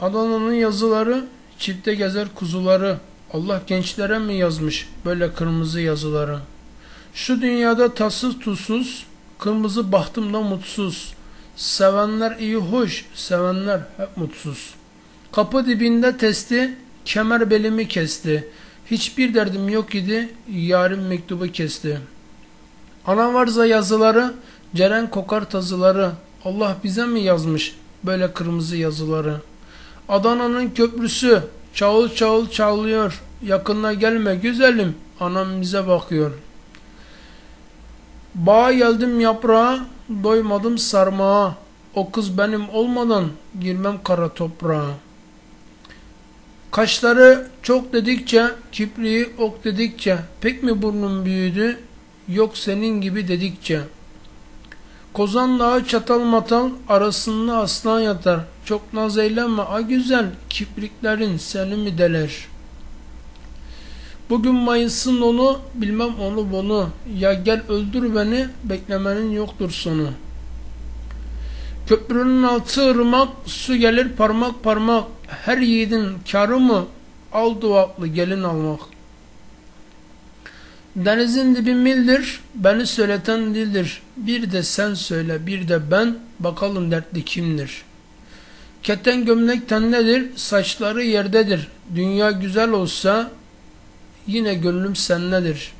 Adana'nın yazıları, çifte gezer kuzuları. Allah gençlere mi yazmış böyle kırmızı yazıları? Şu dünyada tatsız tuzsuz, kırmızı bahtımda mutsuz. Sevenler iyi hoş, sevenler hep mutsuz. Kapı dibinde testi, kemer belimi kesti. Hiçbir derdim yok idi, yarın mektubu kesti. Ana varza yazıları, Ceren kokar tazıları. Allah bize mi yazmış böyle kırmızı yazıları? Adana'nın köprüsü çağıl çağıl çağlıyor. Yakınına gelme güzelim. Anam bize bakıyor. Bağa geldim yaprağa, doymadım sarmağa. O kız benim olmadan girmem kara toprağa. Kaşları çok dedikçe, kipriği ok dedikçe, pek mi burnum büyüdü, yok senin gibi dedikçe. Kozan dağı çatal matal, arasında aslan yatar. Çok naz eyleme a güzel, kipriklerin seni mi deler? Bugün Mayıs'ın onu, bilmem onu bunu. Ya gel öldür beni, beklemenin yoktur sonu. Köprünün altı ırmak, su gelir parmak parmak. Her yiğidin karı mı, al duvaklı gelin almak. Denizin dibi mildir, beni söyleten dildir. Bir de sen söyle, bir de ben, bakalım dertli kimdir? Keten gömlek tendedir, saçları yerdedir. Dünya güzel olsa, yine gönlüm senledir.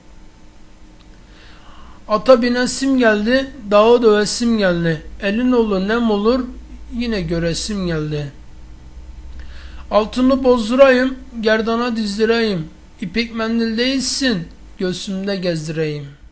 Ata binesim geldi, dağı dövesim geldi. Elin oğlu nem olur, yine göresim geldi. Altını bozdurayım, gerdana dizdireyim. İpek mendil değilsin, göğsümde gezdireyim.''